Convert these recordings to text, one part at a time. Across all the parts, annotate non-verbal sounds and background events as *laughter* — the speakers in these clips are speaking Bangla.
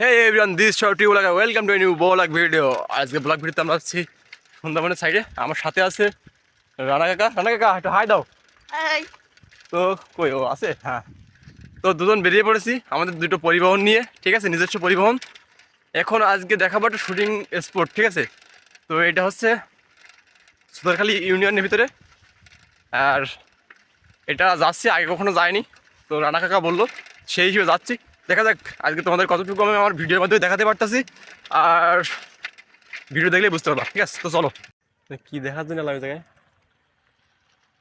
Hey everyone this short you লাগা welcome to new blog video আজকে ব্লগ ভিডিওতে আমরা আছি সুন্দরবনের সাইডে আমার সাথে আছে রানা কাকা। রানা কাকা একটু হাই দাও। তো কই ও আছে? হ্যাঁ। তো দুজন বেরিয়ে পড়েছি আমাদের দুটো পরিবহন নিয়ে ঠিক আছে? নিজস্ব পরিবহন। এখন আজকে দেখাবো একটা শুটিং স্পট ঠিক আছে? তো এটা হচ্ছে সুতারখালী ইউনিয়নের ভিতরে। আর এটা যাচ্ছি আগে কখনো যায়নি তো রানা কাকা বলল সেই হিসেবে যাচ্ছি। দেখা যাক আজকে তোমাদের কতটুকু আমি আমার ভিডিওর মাধ্যমে দেখাতে পারতাছি আর ভিডিও দেখলেই বুঝতে পারবা ঠিক আছে? তো চলো। কি দেখার জন্য লাগে জায়গায়?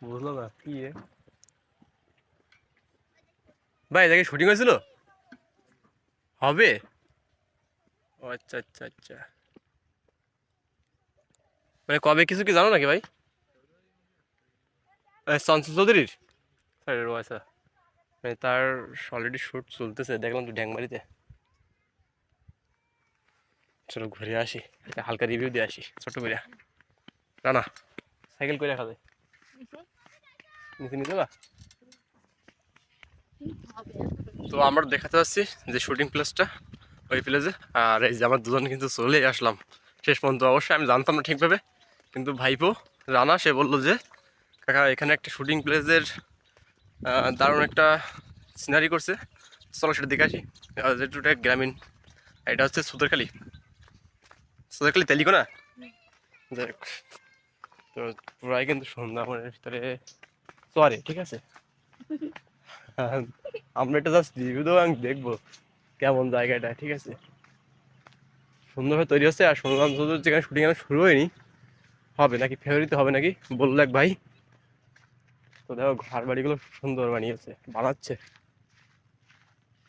বুঝলো না কি এ? ভাই জায়গায় শুটিং হয়েছিল? হবে? ও আচ্ছা আচ্ছা আচ্ছা। মানে কবে কিছু কি জানো নাকি ভাই? সঞ্চল চৌধুরীর? আচ্ছা মানে তার অলরেডি শ্যুট চলতেছে, দেখলাম তো ড্যাংমারিতে চলো ঘুরে আসি, একটা হালকা রিভিউ দিয়ে আসি ছোট্ট করে না না সাইকেল করে রাখা নিচে নিতে বা তো আমরা দেখাতে পাচ্ছি যে শুটিং প্লেসটা ওই প্লেসে আর এই যে আমার দুজন কিন্তু চলে আসলাম। শেষ পর্যন্ত অবশ্যই আমি জানতাম না ঠিকভাবে। কিন্তু ভাইপো, রানা, সে বলল যে, কাকা, এখানে একটা শুটিং প্লেসের দারুণ একটা সিনারি করছে। চলো সেটা দেখে আসি। যেটা গ্রামীণ। এটা হচ্ছে সুতরখালি। সুতরখালি তেলিকো না? যাই হোক। তো পুরাই কিন্তু সুন্দরবনের ভিতরে সরি ঠিক আছে? *laughs* আমরা এটা জাস্ট রিভিউ দেবো আমি দেখব কেমন জায়গাটা, ঠিক আছে? সুন্দরভাবে তৈরি হচ্ছে আর শুনলাম যেখানে শুটিং শুরু হয়নি, হবে নাকি? ফেব্রুয়ারিতে হবে নাকি? বলল এক ভাই। তো দেখো ঘর বাড়িগুলো সুন্দর বানিয়েছে বানাচ্ছে।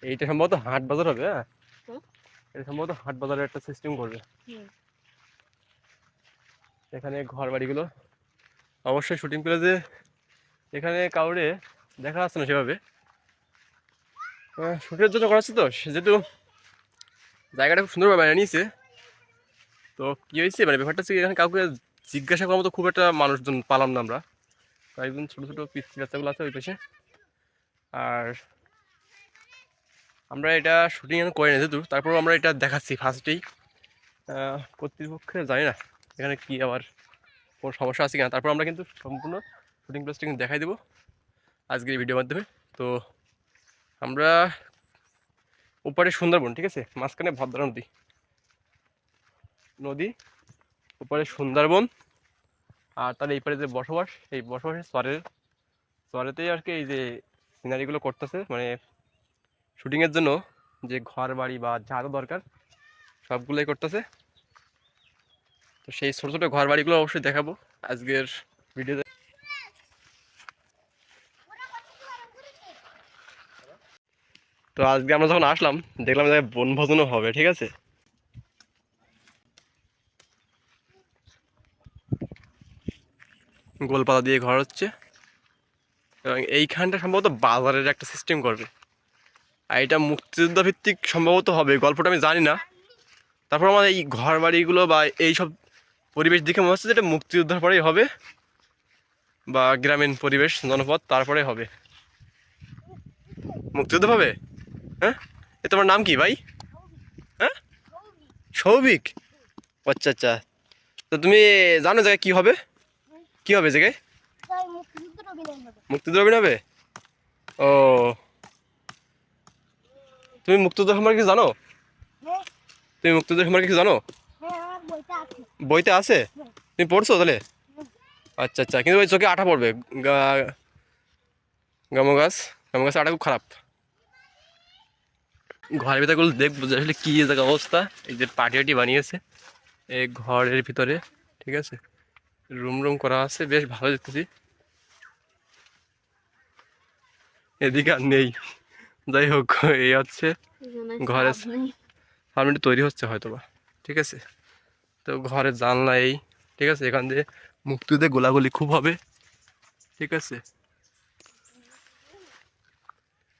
এইটা সম্ভবত হাট বাজার হবে হ্যাঁ? এটা সম্ভবত হাট বাজারের একটা সিস্টেম করবে। এখানে ঘর বাড়িগুলো অবশ্যই শুটিং প্লেসে এখানে কাউরে দেখা যাচ্ছে না সেভাবে। শুটের জন্য করা হচ্ছে তো যেহেতু জায়গাটা খুব সুন্দরভাবে বানিয়ে নিয়েছে। তো কী হয়েছে? মানে ব্যাপারটা হচ্ছে এখানে কাউকে জিজ্ঞাসা করার মতো খুব একটা মানুষজন পালাম না আমরা। কয়েকজন ছোটো ছোটো পিসি বাচ্চাগুলো আছে ওই পাশে। আর আমরা এটা শুটিং এখন করে নিয়েছি তো তারপর আমরা এটা দেখাচ্ছি ফার্স্টেই কর্তৃপক্ষে জানি না এখানে কি আবার কোনো সমস্যা আছে কিনা। তারপর আমরা কিন্তু সম্পূর্ণ শুটিং প্লেসটা কিন্তু দেখাই দেবো আজকের ভিডিওর মাধ্যমে। তো আমরা ওপারে সুন্দরবন, ঠিক আছে? মাঝখানে ভদ্রা নদী নদী ওপারে সুন্দরবন। আর তার এই পারে যে বসবাস, এই বসবাসের চরের চরেতেই আর কি এই যে সিনারিগুলো করতেছে মানে শুটিংয়ের জন্য যে ঘর বাড়ি বা যা দরকার, সবগুলোই করতেছে। তো সেই ছোটো ছোটো ঘর বাড়িগুলো অবশ্যই দেখাবো আজকের ভিডিওতে তো আজকে আমরা যখন আসলাম, দেখলাম যে বনভোজনও হবে, ঠিক আছে? গোলপাতা দিয়ে ঘর হচ্ছে। এবং এইখানটা সম্ভবত বাজারের একটা সিস্টেম করবে। আর এটা মুক্তিযোদ্ধা ভিত্তিক সম্ভবত হবে গল্পটা আমি জানি না। তারপর আমার এই ঘর বাড়িগুলো বা এই সব পরিবেশ দেখে মনে হচ্ছে যে এটা মুক্তিযোদ্ধার পরেই হবে, বা গ্রামীণ পরিবেশ, জনপদ তারপরে হবে। মুক্তিযুদ্ধ হবে? হ্যাঁ? এ তোমার নাম কি ভাই? হ্যাঁ? সৌভিক? আচ্ছা আচ্ছা। তো তুমি জানো জায়গায় কী হবে? কী হবে জায়গায়? অভিনয় হবে। ও। তুমি মুক্তিযুদ্ধ সম্পর্কে জানো? তুমি মুক্তিযুদ্ধ সম্পর্কে জানো? বইতে আছে? তুমি পড়ছো তাহলে? আচ্ছা আচ্ছা। কিন্তু ওই চোখে আঠা পড়বে। গামো গাছ গামো গাছ আটা খুব খারাপ। ঘরের ভিতরগুলো দেখব যে আসলে কী জায়গা অবস্থা। এই যে পাটি বানিয়েছে। এই ঘরের ভিতরে ঠিক আছে? রুম রুম করা আছে বেশ ভালো দেখতেছি। এদিকে আর নেই। যাই হোক এই হচ্ছে ঘরে ফার্মেন্ট তৈরি হচ্ছে হয়তো বা ঠিক আছে? তো ঘরের জানলা এই ঠিক আছে? এখান দিয়ে মুক্তি দিয়ে গোলাগুলি খুব হবে ঠিক আছে?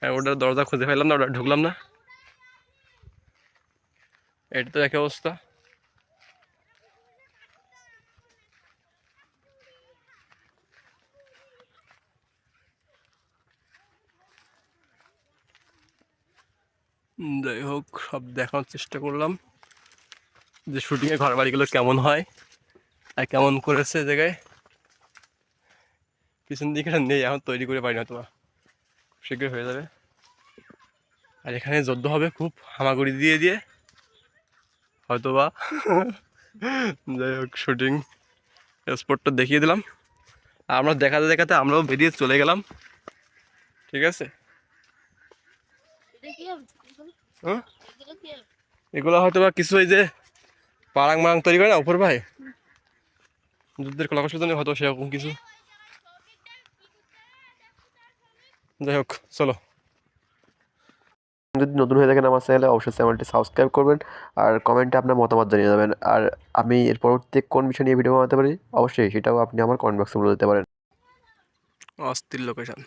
হ্যাঁ ওটার দরজা খুঁজে পেলাম না ওটা ঢুকলাম না। এটা তো একই অবস্থা। যাই হোক, সব দেখানোর চেষ্টা করলাম যে শুটিংয়ে ঘর বাড়িগুলো কেমন হয় আর কেমন করেছে জায়গায়। পিছন দিকে নেই, এখন তৈরি করে পারি না তোমার শীঘ্রই হয়ে যাবে। আর এখানে যদ্দ হবে, খুব হামাগুড়ি দিয়ে দিয়ে। হয়তো বা যাই হোক শুটিং স্পটটা দেখিয়ে দিলাম। আর আমরা দেখাতে দেখাতে আমরাও বেরিয়ে চলে গেলাম। ঠিক আছে? এটা এগুলো? হ্যাঁ হয়তো বা কিছু ওই যে পারাং মারাং তৈরি করে না উপর ভাই? যুদ্ধের কলাকৌশল জন্য হয়তো সেরকম কিছু। যাই হোক চলো। যদি নতুন হয়ে থাকেন আমার চ্যানেলে অবশ্যই চ্যানেলটি সাবস্ক্রাইব করবেন আর কমেন্টে আপনার মতামত জানিয়ে যাবেন আর আমি এর পরবর্তী কোন বিষয় নিয়ে ভিডিও বানাতে পারি? অবশ্যই সেটাও আপনি আমার কমেন্ট বক্সে বলে দিতে পারেন। অস্থির লোকেশন